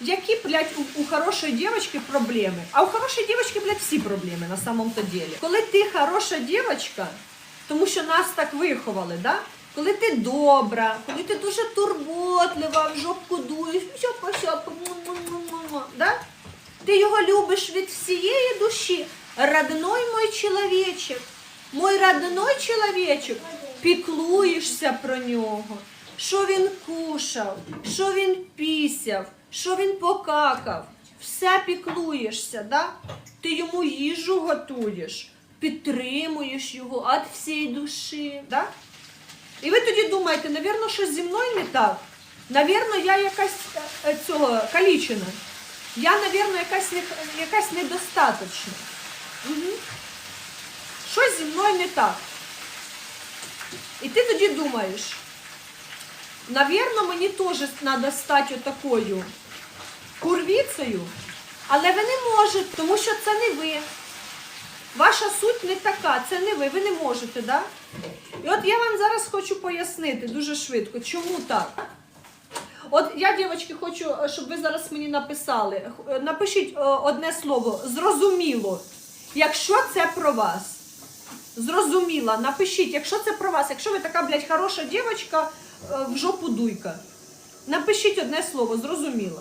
Які, блядь, у, у хорошої дівчинки проблеми? А у хорошої дівчинки, блядь, всі проблеми на самому-то ділі. Коли ти хороша дівчинка, тому що нас так виховали, да? Коли ти добра, коли ти дуже турботлива, в жопку дуєш, му-му-му-му, да? Ти його любиш від всієї душі. Родной мой чоловічок, мой родной чоловічок, піклуєшся про нього. Що він кушав, що він пісяв, що він покакав. Все піклуєшся, да? Ти йому їжу готуєш, підтримуєш його від всієї душі. Да? І ви тоді думаєте, навірно, щось зі мною не так. Навірно, я якась е, цього калічена. Я, навірно, якась, якась недостаточна. Угу. Щось зі мною не так. І ти тоді думаєш, навірно, мені теж треба стати отакою курвіцею, але ви не можете, тому що це не ви. Ваша суть не така, це не ви, ви не можете, да? І от я вам зараз хочу пояснити дуже швидко, чому так. От я, дівчатки, хочу, щоб ви зараз мені написали. Напишіть е, одне слово зрозуміло, якщо це про вас. Зрозуміла, напишіть, якщо це про вас, якщо ви така, блядь, хороша дівчинка, е, в жопу дуйка. Напишіть одне слово, зрозуміло.